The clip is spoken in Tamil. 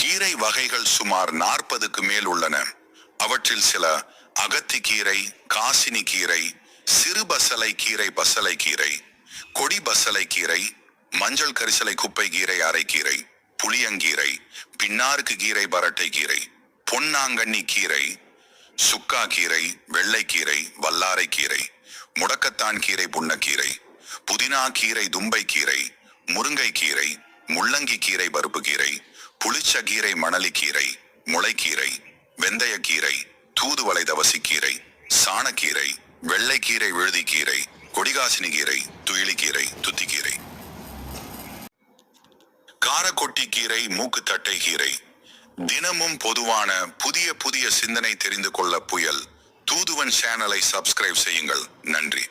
கீரை வகைகள் சுமார் நாற்பதுக்கு மேல் உள்ளன. அவற்றில் சில அகத்திக்கீரை காசினி கீரை சிறு பசலை கீரை பசலை கீரை கொடி பசலை கீரை மஞ்சள் கரிசலை குப்பை கீரை அரைக்கீரை புளியங்கீரை பின்னாருக்கு கீரை பரட்டை கீரை பொன்னாங்கண்ணி கீரை சுக்கா கீரை வெள்ளைக்கீரை வல்லாரை கீரை முடக்கத்தான் கீரை புண்ணக்கீரை புதினா கீரை தும்பை கீரை முருங்கை கீரை முள்ளங்கி கீரை பருப்பு கீரை புளிச்ச கீரை மணலி கீரை முளைக்கீரை வெந்தயக்கீரை தூதுவளை தவசிக்கீரை சாணக்கீரை வெள்ளைக்கீரை விழுதிக்கீரை கொடிகாசினி கீரை துயிலிக்கீரை துத்திக்கீரை காரக்கொட்டி கீரை மூக்குத்தட்டை கீரை. தினமும் பொதுவான புதிய புதிய சிந்தனை தெரிந்து கொள்ள புயல். தூதுவன் சேனலை சப்ஸ்கிரைப் செய்யுங்கள். நன்றி.